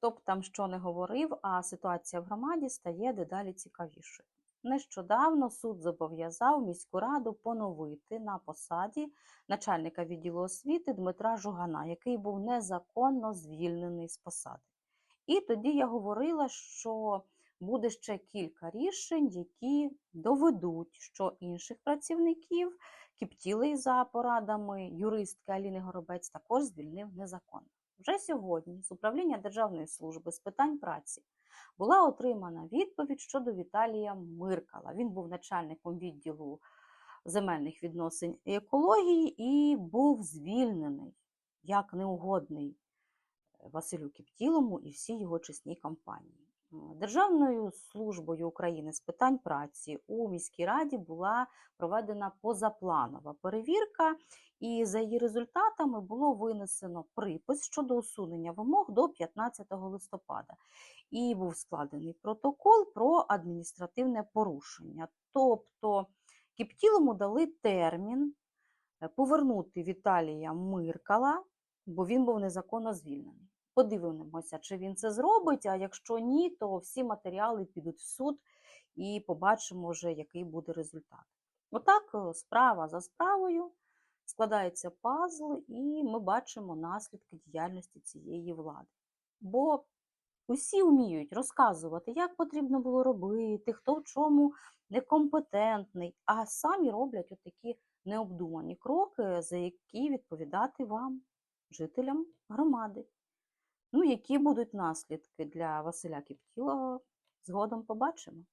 хто б там що не говорив, а ситуація в громаді стає дедалі цікавішою. Нещодавно суд зобов'язав міську раду поновити на посаді начальника відділу освіти Дмитра Жугана, який був незаконно звільнений з посади. І тоді я говорила, що буде ще кілька рішень, які доведуть, що інших працівників Кіптілий за порадами юристки Аліни Горобець також звільнив незаконно. Вже сьогодні з управління Державної служби з питань праці була отримана відповідь щодо Віталія Миркала. Він був начальником відділу земельних відносин і екології і був звільнений як неугодний Василю Кіптілому і всій його чесній компанії. Державною службою України з питань праці у міській раді була проведена позапланова перевірка, і за її результатами було винесено припис щодо усунення вимог до 15 листопада. І був складений протокол про адміністративне порушення. Тобто Кіптілому дали термін е, повернути Віталія Миркала, бо він був незаконно звільнений. Подивимося, чи він це зробить. А якщо ні, то всі матеріали підуть в суд і побачимо вже, який буде результат. Отак, е, справа за справою складається пазл, і ми бачимо наслідки діяльності цієї влади. Бо усі вміють розказувати, як потрібно було робити, хто в чому некомпетентний, а самі роблять отакі необдумані кроки, за які відповідати вам, жителям громади. Ну, які будуть наслідки для Василя Кіптілого, згодом побачимо.